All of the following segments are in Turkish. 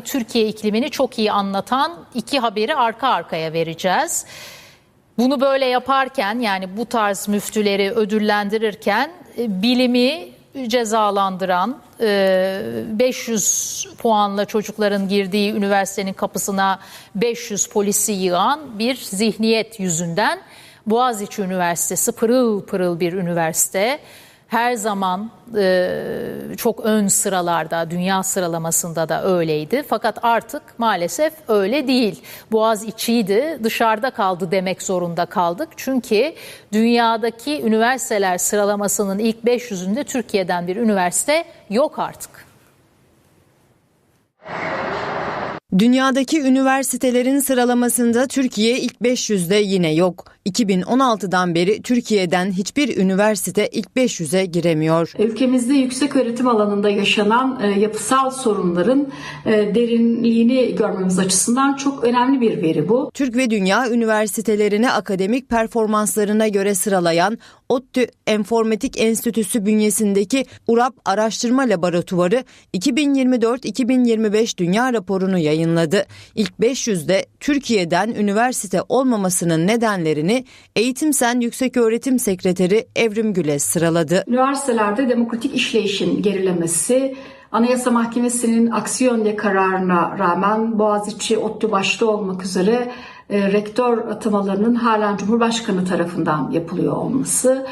Türkiye iklimini çok iyi anlatan iki haberi arka arkaya vereceğiz. Bunu böyle yaparken yani bu tarz müftüleri ödüllendirirken e, bilimi cezalandıran e, 500 puanla çocukların girdiği üniversitenin kapısına 500 polisi yığan bir zihniyet yüzünden Boğaziçi Üniversitesi pırıl pırıl bir üniversite her zaman e, çok ön sıralarda, dünya sıralamasında da öyleydi. Fakat artık maalesef öyle değil. Boğaz içiydi, dışarıda kaldı demek zorunda kaldık. Çünkü dünyadaki üniversiteler sıralamasının ilk 500'ünde Türkiye'den bir üniversite yok artık. Dünyadaki üniversitelerin sıralamasında Türkiye ilk 500'de yine yok. 2016'dan beri Türkiye'den hiçbir üniversite ilk 500'e giremiyor. Ülkemizde yüksek öğretim alanında yaşanan e, yapısal sorunların e, derinliğini görmemiz açısından çok önemli bir veri bu. Türk ve dünya üniversitelerini akademik performanslarına göre sıralayan ODTÜ Enformatik Enstitüsü bünyesindeki URAP Araştırma Laboratuvarı 2024-2025 dünya raporunu yayınladı. İlk 500'de Türkiye'den üniversite olmamasının nedenlerini Eğitim Sen Yükseköğretim Sekreteri Evrim Güle sıraladı. Üniversitelerde demokratik işleyişin gerilemesi, Anayasa Mahkemesi'nin aksi yönde kararına rağmen Boğaziçi, ODTÜ başta olmak üzere e, rektör atamalarının halen Cumhurbaşkanı tarafından yapılıyor olması,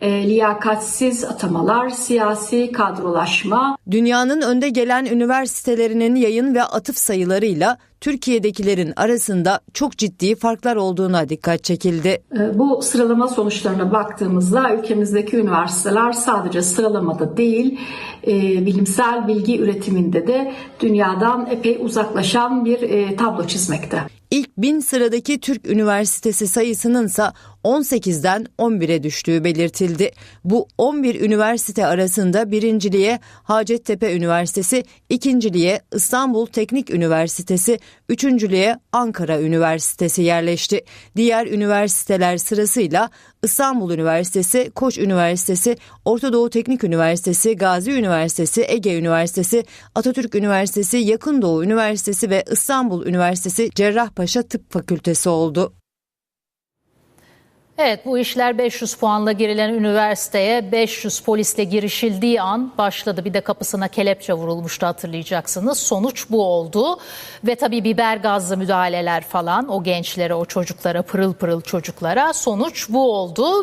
e, liyakatsiz atamalar, siyasi kadrolaşma. Dünyanın önde gelen üniversitelerinin yayın ve atıf sayılarıyla Türkiye'dekilerin arasında çok ciddi farklar olduğuna dikkat çekildi. E, bu sıralama sonuçlarına baktığımızda ülkemizdeki üniversiteler sadece sıralamada değil, e, bilimsel bilgi üretiminde de dünyadan epey uzaklaşan bir e, tablo çizmekte. İlk bin sıradaki Türk üniversitesi sayısının ise 18'den 11'e düştüğü belirtildi. Bu 11 üniversite arasında birinciliğe Hacettepe Üniversitesi, ikinciliğe İstanbul Teknik Üniversitesi, üçüncülüğe Ankara Üniversitesi yerleşti. Diğer üniversiteler sırasıyla İstanbul Üniversitesi, Koç Üniversitesi, Orta Doğu Teknik Üniversitesi, Gazi Üniversitesi, Ege Üniversitesi, Atatürk Üniversitesi, Yakın Doğu Üniversitesi ve İstanbul Üniversitesi Cerrahpaşa Tıp Fakültesi oldu. Evet bu işler 500 puanla girilen üniversiteye 500 polisle girişildiği an başladı. Bir de kapısına kelepçe vurulmuştu hatırlayacaksınız. Sonuç bu oldu. Ve tabii biber gazlı müdahaleler falan o gençlere, o çocuklara, pırıl pırıl çocuklara sonuç bu oldu.